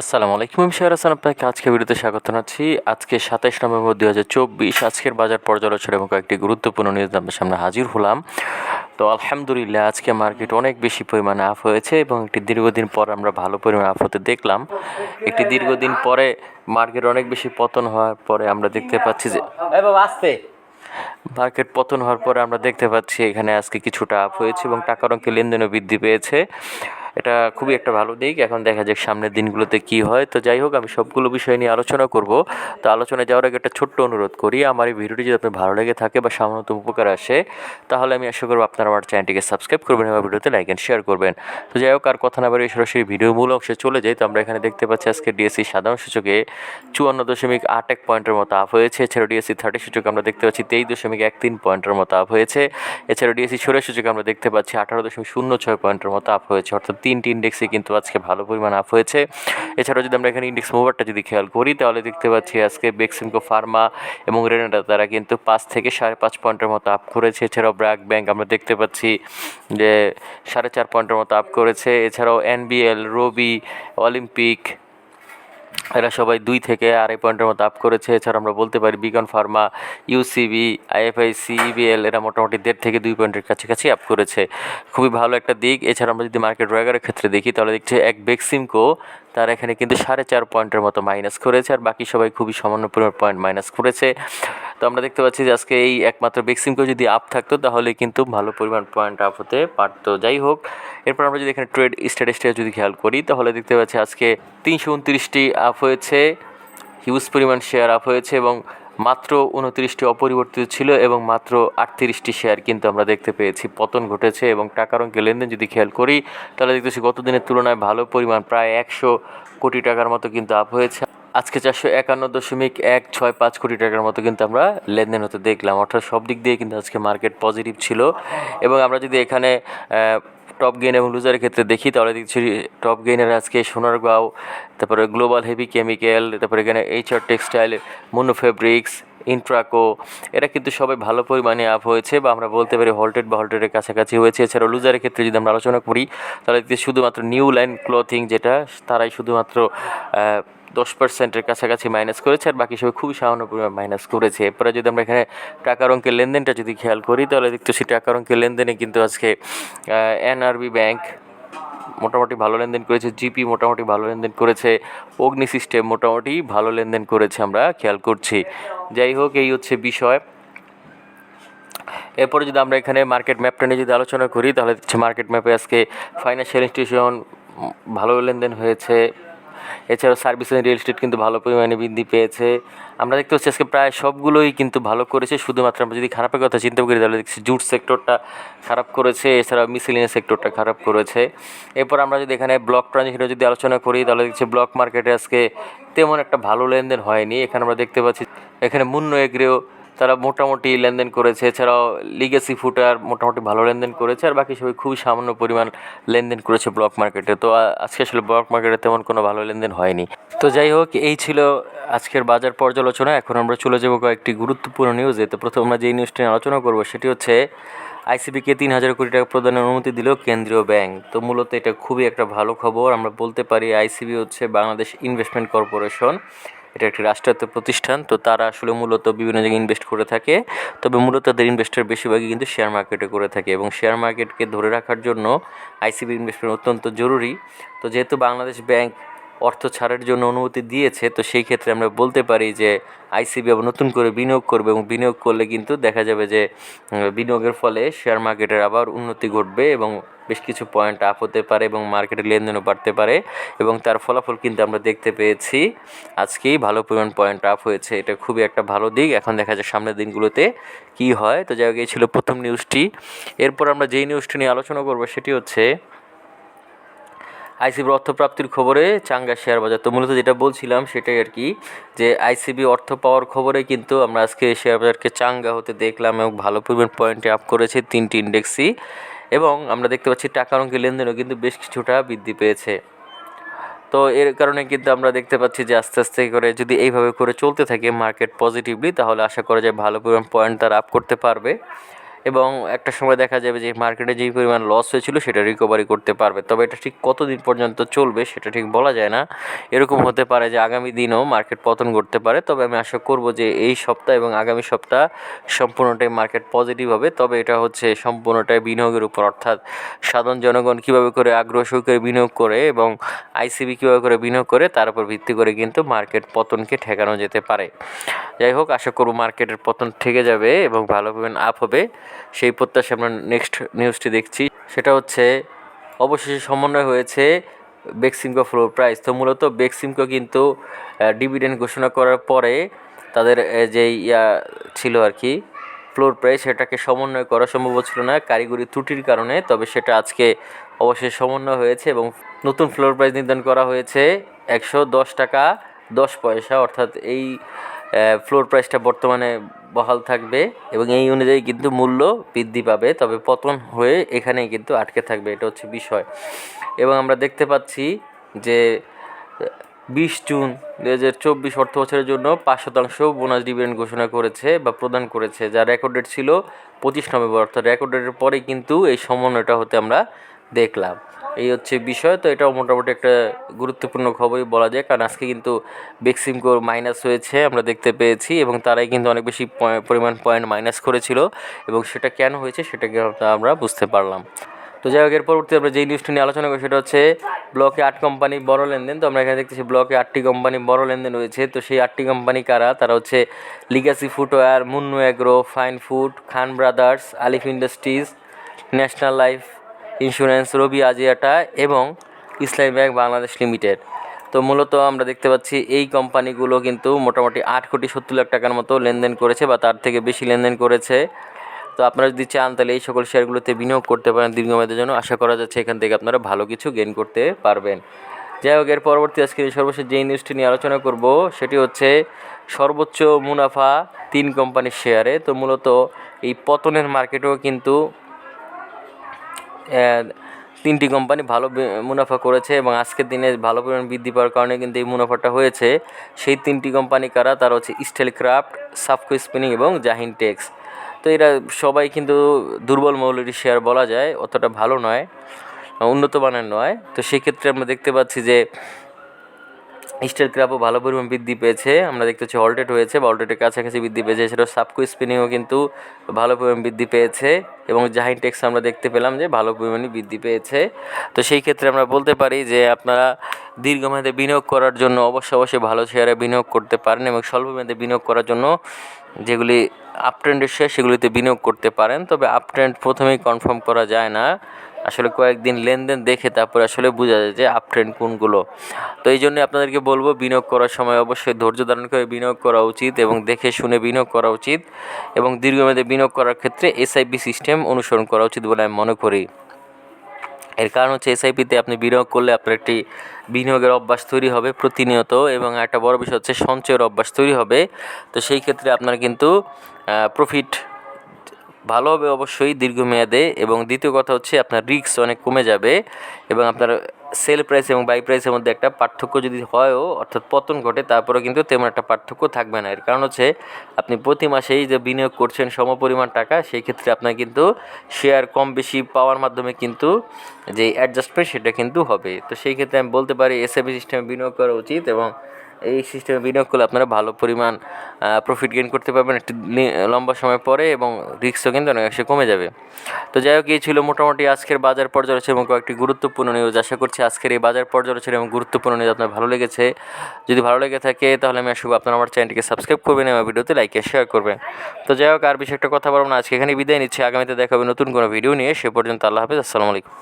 আসসালামু আলাইকুম আমি শেয়ার হাসান আপনাকে আজকে ভিডিওতে স্বাগত জানাচ্ছি। আজকে সাতাইশ নভেম্বর দুই হাজার চব্বিশ আজকের বাজার পর্যালোচনা এবং কয়েকটি গুরুত্বপূর্ণ নিউজ আপনার সামনে হাজির হলাম। তো আলহামদুলিল্লাহ আজকে মার্কেট অনেক বেশি পরিমাণে আপ হয়েছে এবং একটি দীর্ঘদিন পর আমরা ভালো পরিমাণে আপ হতে দেখলাম। একটি দীর্ঘদিন পরে মার্কেট অনেক বেশি পতন হওয়ার পরে আমরা দেখতে পাচ্ছি যে আসতে মার্কেট পতন হওয়ার পরে আমরা দেখতে পাচ্ছি এখানে আজকে কিছুটা আপ হয়েছে এবং টাকার অঙ্কে লেনদেনও বৃদ্ধি পেয়েছে। এটা খুবই একটা ভালো দিক। এখন দেখা যাক সামনের দিনগুলোতে কি হয়। তো যাই হোক, আমি সবগুলো বিষয় নিয়ে আলোচনা করব। তো আলোচনায় যাওয়ার আগে একটা ছোট্ট অনুরোধ করি। আমার এই ভিডিওটি যদি আপনার ভালো লেগে থাকে বা সামান্যতম উপকার আসে, তাহলে আমি আশা করব আপনারা আমার চ্যানেলটিকে সাবস্ক্রাইব করবেন এবং ভিডিওতে লাইক অ্যান্ড শেয়ার করবেন। তো যাই হোক, আর কথা না বাড়িয়ে সরাসরি ভিডিও মূল অংশে চলে যাই। তো আমরা এখানে দেখতে পাচ্ছি আজকে ডিএসসি সাধারণ সূচকে চুয়ান্ন দশমিক আট এক পয়েন্টের মতো আপ হয়েছে। এছাড়াও ডিএসসি থার্টি সূচকে আমরা দেখতে পাচ্ছি তেইশ দশমিক এক তিন পয়েন্টের মতো আপ হয়েছে। এছাড়াও ডিএসসি ষোলো সূচকে আমরা দেখতে পাচ্ছি আঠারো দশমিক শূন্য ছয় পয়েন্টের মতো আপ হয়েছে। অর্থাৎ তিনটি ইন্ডেক্সে কিন্তু আজকে ভালো পরিমাণ আপ হয়েছে। এছাড়াও যদি আমরা এখানে ইন্ডেক্স মুভারটা যদি খেয়াল করি, তাহলে দেখতে পাচ্ছি আজকে বেক্সিমকো ফার্মা এবং রেনাটা তারা কিন্তু পাঁচ থেকে সাড়ে পাঁচ পয়েন্টের মতো আপ করেছে। এছাড়াও ব্র্যাক ব্যাংক আমরা দেখতে পাচ্ছি যে সাড়ে চার পয়েন্টের মতো আপ করেছে। এছাড়াও এনবিএল রবি অলিম্পিক এরা সবাই দুই থেকে আড়াই পয়েন্টের মতো আপ করেছে। এছাড়া আমরা বলতে পারি Beacon Pharma UCB IFIC EBL এরা মোটামুটি দেড় থেকে দুই পয়েন্টের কাছাকাছি আপ করেছে। খুবই ভালো একটা দিক। এছাড়া আমরা যদি মার্কেট ড্রয়গারের ক্ষেত্রে দেখি, তাহলে দেখছি এক বেক্সিমকো তারা এখানে কিন্তু সাড়ে চার পয়েন্টের মতো মাইনাস করেছে। আর বাকি সবাই খুবই সামান্য পরিমাণ পয়েন্ট মাইনাস করেছে। তো আমরা দেখতে পাচ্ছি যে আজকে এই একমাত্র বেক্সিমকো যদি আপ থাকতো, তাহলে কিন্তু ভালো পরিমাণ পয়েন্ট আপ হতে পারতো। যাই হোক, এরপর আমরা যদি এখানে ট্রেড স্ট্যাটিস্টিক্স যদি খেয়াল করি, তাহলে দেখতে পাচ্ছি আজকে তিনশো উনত্রিশটি আপ হয়েছে হিউজ পরিমাণ শেয়ার আপ হয়েছে এবং মাত্র উনত্রিশটি অপরিবর্তিত ছিল এবং মাত্র আটত্রিশটি শেয়ার কিন্তু আমরা দেখতে পেয়েছি। পতন ঘটেছে এবং টাকার অঙ্কে লেনদেন যদি খেয়াল করি, তাহলে দেখতেছি গত দিনের তুলনায় ভালো পরিমাণ প্রায় একশো কোটি টাকার মতো কিন্তু আপ হয়েছে। আজকে চারশো একান্ন দশমিক এক ছয় পাঁচ কোটি টাকার মতো কিন্তু আমরা লেনদেন হতে দেখলাম। অর্থাৎ সব দিক দিয়ে কিন্তু আজকে মার্কেট পজিটিভ ছিল। এবং আমরা যদি এখানে টপ গেইন এবং লুজারের ক্ষেত্রে দেখি, তাহলে দেখছি টপ গেইনের আজকে সোনারগাঁও তারপরে গ্লোবাল হেভি কেমিক্যাল তারপরে এখানে HR Textile Mono Fabrics Intraco এরা কিন্তু সবাই ভালো পরিমাণে আপ হয়েছে বা আমরা বলতে পারি হল্টেড বা হল্টেডের কাছাকাছি হয়েছে। এছাড়াও লুজারের ক্ষেত্রে যদি আমরা আলোচনা করি, তাহলে শুধুমাত্র নিউ লাইন ক্লথিং যেটা, তারাই শুধুমাত্র দশ পার্সেন্টের কাছাকাছি মাইনাস করেছে আর বাকি সবাই খুবই সামান্য পরিমাণ মাইনাস করেছে। এরপরে যদি আমরা এখানে টাকার অঙ্কের লেনদেনটা যদি খেয়াল করি, তাহলে দেখতেছি টাকার অঙ্কের লেনদেনে কিন্তু আজকে এনআরবি ব্যাংক মোটামুটি ভালো লেনদেন করেছে, জিপি মোটামুটি ভালো লেনদেন করেছে, অগ্নি সিস্টেম মোটামুটি ভালো লেনদেন করেছে আমরা খেয়াল করছি। যাই হোক, এই হচ্ছে বিষয়। এরপরে যদি আমরা এখানে মার্কেট ম্যাপটা নিয়ে যদি আলোচনা করি, তাহলে মার্কেট ম্যাপে আজকে ফাইন্যান্সিয়াল ইনস্টিটিউশন ভালো লেনদেন হয়েছে। এছাড়াও সার্ভিস অ্যান্ড রিয়েল এস্টেট কিন্তু ভালো পরিমাণে বৃদ্ধি পেয়েছে। আমরা দেখতে পাচ্ছি আজকে প্রায় সবগুলোই কিন্তু ভালো করেছে, শুধুমাত্র আমরা যদি খারাপের কথা চিন্তা করি তাহলে দেখছি জুট সেক্টরটা খারাপ করেছে, এছাড়াও মিসিলিনিয়াস সেক্টরটা খারাপ করেছে। এরপর আমরা যদি এখানে ব্লক ট্রানজেকশনে যদি আলোচনা করি, তাহলে দেখছি ব্লক মার্কেটে আজকে তেমন একটা ভালো লেনদেন হয়নি। এখানে আমরা দেখতে পাচ্ছি, এখানে মুন্ন এগ্রেও তারা মোটামুটি লেনদেন করেছে। এছাড়াও লিগেসি ফুটার মোটামুটি ভালো লেনদেন করেছে আর বাকি সবাই খুবই সামান্য পরিমাণ লেনদেন করেছে ব্লক মার্কেটে তো আজকে আসলে ব্লক মার্কেটে তেমন কোনো ভালো লেনদেন হয়নি। তো যাই হোক, এই ছিল আজকের বাজার পর্যালোচনা। এখন আমরা চলে যাব কয়েকটি গুরুত্বপূর্ণ নিউজে তো প্রথম আমরা যেই নিউজটি আলোচনা করব সেটি হচ্ছে আইসিবিকে তিন হাজার কোটি টাকা প্রদানের অনুমতি দিল কেন্দ্রীয় ব্যাংক। তো মূলত এটা খুবই একটা ভালো খবর। আমরা বলতে পারি আইসিবি হচ্ছে বাংলাদেশ ইনভেস্টমেন্ট কর্পোরেশন এটা একটি রাষ্ট্রায়ত্ত প্রতিষ্ঠান, তো তারা আসলে মূলত বিভিন্ন জায়গায় ইনভেস্ট করে থাকে। তবে মূলত তাদের ইনভেস্টের বেশিরভাগই কিন্তু শেয়ার মার্কেটে করে থাকে এবং শেয়ার মার্কেটকে ধরে রাখার জন্য আইসিবি ইনভেস্টমেন্ট অত্যন্ত জরুরি। তো যেহেতু বাংলাদেশ ব্যাংক অর্থ ছাড়ের জন্য অনুমতি দিয়েছে, তো সেই ক্ষেত্রে আমরা বলতে পারি যে আইসিবি আবার নতুন করে বিনিয়োগ করবে এবং বিনিয়োগ করলে কিন্তু দেখা যাবে যে বিনিয়োগের ফলে শেয়ার মার্কেটের আবার উন্নতি ঘটবে এবং বেশ কিছু পয়েন্ট আপ হতে পারে এবং মার্কেটের লেনদেনও বাড়তে পারে এবং তার ফলাফল কিন্তু আমরা দেখতে পেয়েছি। আজকেই ভালো পরিমাণ পয়েন্ট আপ হয়েছে, এটা খুবই একটা ভালো দিক। এখন দেখা যায় সামনের দিনগুলোতে কি হয়। তো যাই হোক, এই ছিল প্রথম নিউজটি এরপর আমরা যেই নিউজটি নিয়ে আলোচনা করব, সেটি হচ্ছে আইসিবির অর্থপ্রাপ্তির খবরে চাঙ্গা শেয়ার বাজার। তো মূলত যেটা বলছিলাম সেটাই আর কি, যে আইসিবি অর্থ পাওয়ার খবরে কিন্তু আমরা আজকে শেয়ার বাজারকে চাঙ্গা হতে দেখলাম এবং ভালো পরিমাণ পয়েন্টে আপ করেছে তিনটি ইন্ডেক্সই এবং আমরা দেখতে পাচ্ছি টাকার অঙ্কের লেনদেনও কিন্তু বেশ কিছুটা বৃদ্ধি পেয়েছে। তো এর কারণে কিন্তু আমরা দেখতে পাচ্ছি যে আস্তে আস্তে করে যদি এইভাবে করে চলতে থাকে মার্কেট পজিটিভলি তাহলে আশা করা যায় ভালো পরিমাণ পয়েন্ট তারা আপ করতে পারবে। এবং একটা সময় দেখা যাবে যে মার্কেটে যেই পরিমাণ লস হয়েছিল সেটা রিকভারি করতে পারবে। তবে এটা ঠিক কতদিন পর্যন্ত চলবে সেটা ঠিক বলা যায় না। এরকম হতে পারে যে আগামী দিনও মার্কেট পতন ঘটতে পারে। তবে আমি আশা করব যে এই সপ্তাহ এবং আগামী সপ্তাহ সম্পূর্ণটাই মার্কেট পজিটিভ হবে। তবে এটা হচ্ছে সম্পূর্ণটাই বিনিয়োগের উপর। অর্থাৎ সাধারণ জনগণ কীভাবে করে আগ্রহ সহকারে বিনিয়োগ করে এবং আইসিবি কীভাবে করে বিনিয়োগ করে, তার উপর ভিত্তি করে কিন্তু মার্কেট পতনকে ঠেকানো যেতে পারে। যাই হোক, আশা করব মার্কেটের পতন ঠেকে যাবে এবং ভালো পরিমাণ আপ হবে। সেই প্রত্যাশা আমরা নেক্সট নিউজটি দেখছি। সেটা হচ্ছে, অবশেষে সমন্বয় হয়েছে বেক্সিমকো ফ্লোর প্রাইস তো মূলত বেক্সিমকো কিন্তু ডিভিডেন্ড ঘোষণা করার পরে তাদের যে ইয়া ছিল আর কি ফ্লোর প্রাইস সেটাকে সমন্বয় করা সম্ভব ছিল না। কারিগরি ত্রুটির কারণে, তবে সেটা আজকে অবশ্যই সমন্বয় হয়েছে এবং নতুন ফ্লোর প্রাইস নির্ধারণ করা হয়েছে একশো দশ টাকা দশ পয়সা। অর্থাৎ এই ফ্লোর প্রাইসটা বর্তমানে বহাল থাকবে এবং এই অনুযায়ী কিন্তু মূল্য বৃদ্ধি পাবে। তবে পতন হয়ে এখানেই কিন্তু আটকে থাকবে, এটা হচ্ছে বিষয়। এবং আমরা দেখতে পাচ্ছি যে বিশ জুন দু হাজার চব্বিশ অর্থ বছরের জন্য পাঁচ শতাংশ বোনাস ডিভিডেন্ড ঘোষণা করেছে বা প্রদান করেছে, যা রেকর্ড ডেট ছিল পঁচিশ নভেম্বর। অর্থাৎ রেকর্ড ডেটের পরেই কিন্তু এই সমন্বয়টা হতে আমরা দেখলাম। এই হচ্ছে বিষয়, তো এটাও মোটামুটি একটা গুরুত্বপূর্ণ খবরই বলা যায়, কারণ আজকে কিন্তু বেক্সিমকোর মাইনাস হয়েছে, আমরা দেখতে পেয়েছি, এবং তারাই কিন্তু অনেক বেশি পরিমাণ পয়েন্ট মাইনাস করেছিল, এবং সেটা কেন হয়েছে সেটাকে আমরা বুঝতে পারলাম। তো যাই হোক, এর পরবর্তী আমরা যেই নিউজটি নিয়ে আলোচনা করি সেটা হচ্ছে ব্লকে আট কোম্পানি বড় লেনদেন, তো আমরা এখানে দেখতেছি ব্লকে আটটি কোম্পানি বড় লেনদেন রয়েছে তো সেই আটটি কোম্পানি কারা? তারা হচ্ছে Legacy Footwear Monno Agro Fine Food Khan Brothers Alif Industries National Life Insurance Robi Axiata এবং ইসলামী ব্যাংক বাংলাদেশ লিমিটেড। তো মূলত আমরা দেখতে পাচ্ছি এই কোম্পানিগুলো কিন্তু মোটামুটি আট কোটি সত্তর লাখ টাকার মতো লেনদেন করেছে বা তার থেকে বেশি লেনদেন করেছে। তো আপনারা যদি চান তাহলে এই সকল শেয়ারগুলোতে বিনিয়োগ করতে পারেন দীর্ঘমেয়াদের জন্য। আশা করা যাচ্ছে এখান থেকে আপনারা ভালো কিছু গেইন করতে পারবেন। যাই হোক, এর পরবর্তী আজকে সর্বশেষ যেই নিউজটি নিয়ে আলোচনা করব, সেটি হচ্ছে সর্বোচ্চ মুনাফা তিন কোম্পানির শেয়ারে তো মূলত এই পতনের মার্কেটেও কিন্তু তিনটি কোম্পানি ভালো মুনাফা করেছে এবং আজকের দিনে ভালো পরিমাণ বৃদ্ধি পাওয়ার কারণে কিন্তু এই মুনাফাটা হয়েছে। সেই তিনটি কোম্পানি কারা? তারা হচ্ছে স্টিল ক্রাফট সাফকো স্পিনিং এবং জাহিন টেক্স তো এরা সবাই কিন্তু দুর্বল মৌলের শেয়ার বলা যায়, অতটা ভালো নয়, উন্নত মানের নয়। তো সেক্ষেত্রে আমরা দেখতে পাচ্ছি যে স্টিল ক্রাপও ভালো পরিমাণ বৃদ্ধি পেয়েছে। আমরা দেখতে পাচ্ছি অল্টেট হয়েছে বা অল্টেটের কাছাকাছি বৃদ্ধি পেয়েছে। সেটা সাবকো স্পিনিংও কিন্তু ভালো পরিমাণ বৃদ্ধি পেয়েছে এবং জাহিন টেক্স আমরা দেখতে পেলাম যে ভালো পরিমাণে বৃদ্ধি পেয়েছে। তো সেই ক্ষেত্রে আমরা বলতে পারি যে আপনারা দীর্ঘমেয়াদে বিনিয়োগ করার জন্য অবশ্যই অবশ্যই ভালো শেয়ারে বিনিয়োগ করতে পারেন এবং স্বল্প মেয়াদে বিনিয়োগ করার জন্য যেগুলি আপট্রেন্ডের শেয়ার সেগুলিতে বিনিয়োগ করতে পারেন। তবে আপট্রেন্ড প্রথমেই কনফার্ম করা যায় না। আসলে কয়েকদিন লেনদেন দেখে তারপরে আসলে বোঝা যায় যে আপ ট্রেন্ড কোনগুলো। তো এই জন্য আপনাদেরকে বলব, বিনিয়োগ করার সময় অবশ্যই ধৈর্য ধারণ করে বিনিয়োগ করা উচিত এবং দেখে শুনে বিনিয়োগ করা উচিত এবং দীর্ঘমেয়াদে বিনিয়োগ করার ক্ষেত্রে এসআইপি সিস্টেম অনুসরণ করা উচিত বলে আমি মনে করি। এর কারণ হচ্ছে এসআইপিতে আপনি বিনিয়োগ করলে আপনার একটি বিনিয়োগের অভ্যাস তৈরি হবে প্রতিনিয়ত এবং একটা বড় বিষয় হচ্ছে সঞ্চয়ের অভ্যাস তৈরি হবে। তো সেই ক্ষেত্রে আপনার কিন্তু প্রফিট ভালো হবে অবশ্যই দীর্ঘমেয়াদে এবং দ্বিতীয় কথা হচ্ছে আপনার রিস্ক অনেক কমে যাবে এবং আপনার সেল প্রাইস এবং বাই প্রাইসের মধ্যে একটা পার্থক্য যদি হয়ও, অর্থাৎ পতন ঘটে, তারপরেও কিন্তু তেমন একটা পার্থক্য থাকবে না। এর কারণ হচ্ছে আপনি প্রতি মাসেই যে বিনিয়োগ করছেন সম পরিমাণ টাকা, সেই ক্ষেত্রে আপনার কিন্তু শেয়ার কম বেশি পাওয়ার মাধ্যমে কিন্তু যে অ্যাডজাস্টমেন্ট সেটা কিন্তু হবে। তো সেই ক্ষেত্রে আমি বলতে পারি এসএবি সিস্টেমে বিনিয়োগ করা উচিত এবং এই সিস্টেমে বিনিয়োগ করলে আপনারা ভালো পরিমাণ প্রফিট গেইন করতে পারবেন। একটি লম্বা সময় পরে এবং রিস্কও কিন্তু অনেকাংশে কমে যাবে। তো যাই হোক, এই ছিল মোটামুটি আজকের বাজার পর্যালোচনা এবং কয়েকটি গুরুত্বপূর্ণ নিউজ আশা করছি আজকের এই বাজার পর্যালোচনা এবং গুরুত্বপূর্ণ নিউজ আপনার ভালো লেগেছে। যদি ভালো লেগে থাকে, তাহলে আমি আসব আপনার আমার চ্যানেলটিকে সাবস্ক্রাইব করবেন এবং ভিডিওতে লাইক শেয়ার করবেন। তো যাই হোক, আর বিষয়ে একটা কথা বলব না। আজকে এখানে বিদায় নিচ্ছি। আগামীতে দেখাবে নতুন কোনো ভিডিও নিয়ে। সে পর্যন্ত আল্লাহ হাফিজ। আসসালামু আলাইকুম।